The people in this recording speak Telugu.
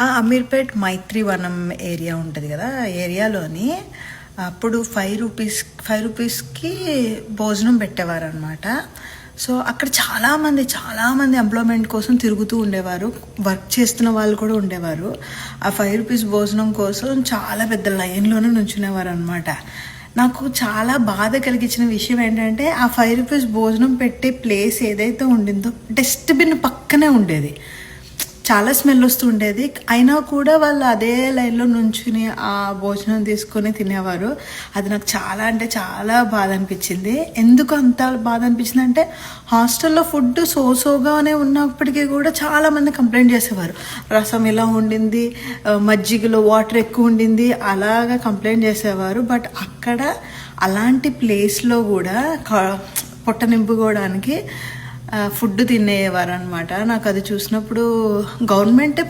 ఆ అమీర్పేట్ మైత్రివనం ఏరియా ఉంటుంది కదా ఏరియాలోని అప్పుడు ఫైవ్ రూపీస్ ఫైవ్ రూపీస్కి భోజనం పెట్టేవారు అనమాట సో అక్కడ చాలామంది చాలామంది ఎంప్లాయ్మెంట్ కోసం తిరుగుతూ ఉండేవారు వర్క్ చేస్తున్న వాళ్ళు కూడా ఉండేవారు. ఆ ఫైవ్ రూపీస్ భోజనం కోసం చాలా పెద్ద లైన్లోనే నుంచునేవారు అనమాట నాకు చాలా బాధ కలిగించిన విషయం ఏంటంటే ఆ ఫైవ్ రూపీస్ భోజనం పెట్టే ప్లేస్ ఏదైతే ఉండిందో డస్ట్బిన్ పక్కనే ఉండేది. చాలా స్మెల్ వస్తూ ఉండేది అయినా కూడా వాళ్ళు అదే లైన్లో నుంచుని ఆ భోజనం తీసుకొని తినేవారు. అది నాకు చాలా అంటే చాలా బాధ అనిపించింది. ఎందుకు అంత బాధ అనిపించింది అంటే హాస్టల్లో ఫుడ్ సో సోగానే ఉన్నప్పటికీ కూడా చాలా మంది కంప్లైంట్ చేసేవారు. రసం ఇలా ఉండింది మజ్జిగలో వాటర్ ఎక్కువ ఉండింది అలాగా కంప్లైంట్ చేసేవారు. బట్ అక్కడ అలాంటి ప్లేస్లో కూడా పొట్ట నింపుకోవడానికి ఫుడ్ తినేవారు అనమాట నాకు అది చూసినప్పుడు గవర్నమెంటే